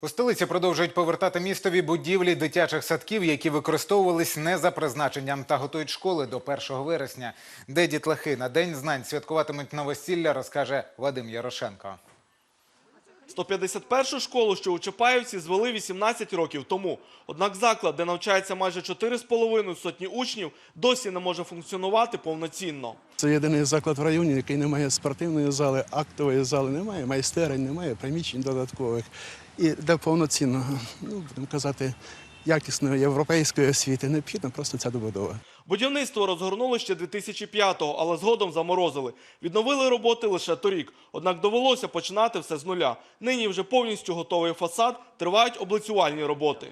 У столиці продовжують повертати містові будівлі дитячих садків, які використовувались не за призначенням та готують школи до 1 вересня. Де дітлахи на День знань святкуватимуть новосілля, розкаже Вадим Ярошенко. 151-шу школу, що у Чапаївці, звели 18 років тому. Однак заклад, де навчається майже 4,5 сотні учнів, досі не може функціонувати повноцінно. Це єдиний заклад в районі, який не має спортивної зали, актової зали немає, майстерень немає, приміщень додаткових. І для повноцінного, ну будемо казати, якісної європейської освіти необхідна просто ця добудова. Будівництво розгорнули ще 2005-го, але згодом заморозили. Відновили роботи лише торік. Однак довелося починати все з нуля. Нині вже повністю готовий фасад, тривають облицювальні роботи.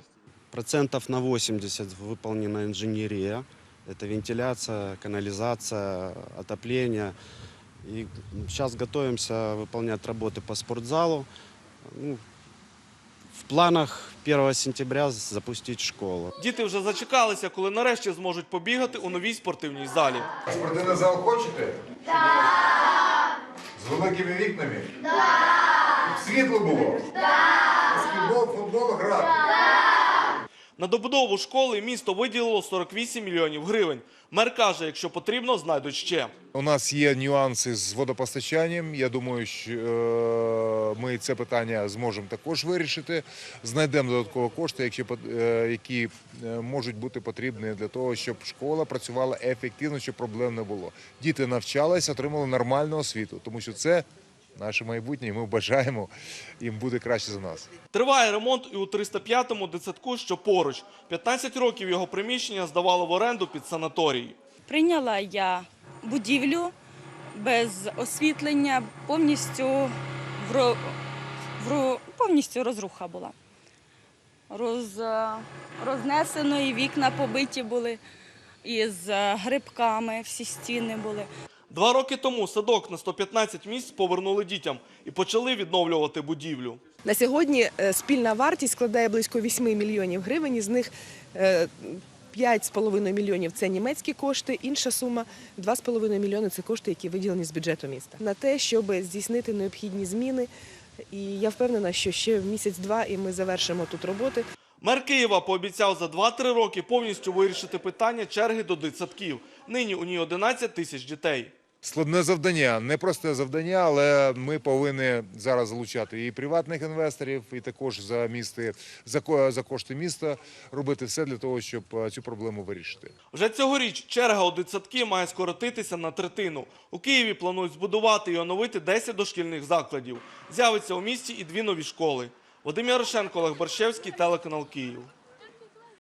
Процентов на 80 выполнена инженерия. Это вентиляция, канализация, отопление. И сейчас готовимся выполнять работы по спортзалу. Ну, в планах 1 сентября запустить школу. Діти вже зачекалися, коли нарешті зможуть побігати у новій спортивній залі. Спортивний зал хочете? Так! З великими вікнами? Так! Світло було? Так! Баскетбол, футбол грати? На добудову школи місто виділило 48 мільйонів гривень. Мер каже, якщо потрібно, знайдуть ще. У нас є нюанси з водопостачанням. Я думаю, що е, ми це питання зможемо також вирішити. Знайдемо додаткові кошти, е, які е, можуть бути потрібні для того, щоб школа працювала ефективно, щоб проблем не було. Діти навчалися, отримали нормальну освіту, тому що це наше майбутнє, і ми бажаємо їм бути краще за нас. Триває ремонт і у 305-му дитсадку, що поруч. 15 років його приміщення здавало в оренду під санаторій. Прийняла я будівлю без освітлення, повністю в, в, повністю розруха була. Роз, рознесено і вікна побиті були, із грибками всі стіни були. Два роки тому садок на 115 місць повернули дітям і почали відновлювати будівлю. На сьогодні е, спільна вартість складає близько 8 мільйонів гривень. Із них е, 5,5 мільйонів це німецькі кошти. Інша сума 2,5 мільйони це кошти, які виділені з бюджету міста. На те, щоб здійснити необхідні зміни. І я впевнена, що ще місяць-два і ми завершимо тут роботи. Мер Києва пообіцяв за 2-3 роки повністю вирішити питання черги до дитсадків. Нині у ній 11 тисяч дітей. Складне завдання, непросте завдання, але ми повинні зараз залучати і приватних інвесторів, і також за місти за, за кошти міста робити все для того, щоб е, цю проблему вирішити. Вже цьогоріч черга у дитсадки має скоротитися на третину. У Києві планують збудувати і оновити 10 дошкільних закладів. З'явиться у місті і дві нові школи. Вадим Ярошенко, Олег Борщевський, телеканал Київ.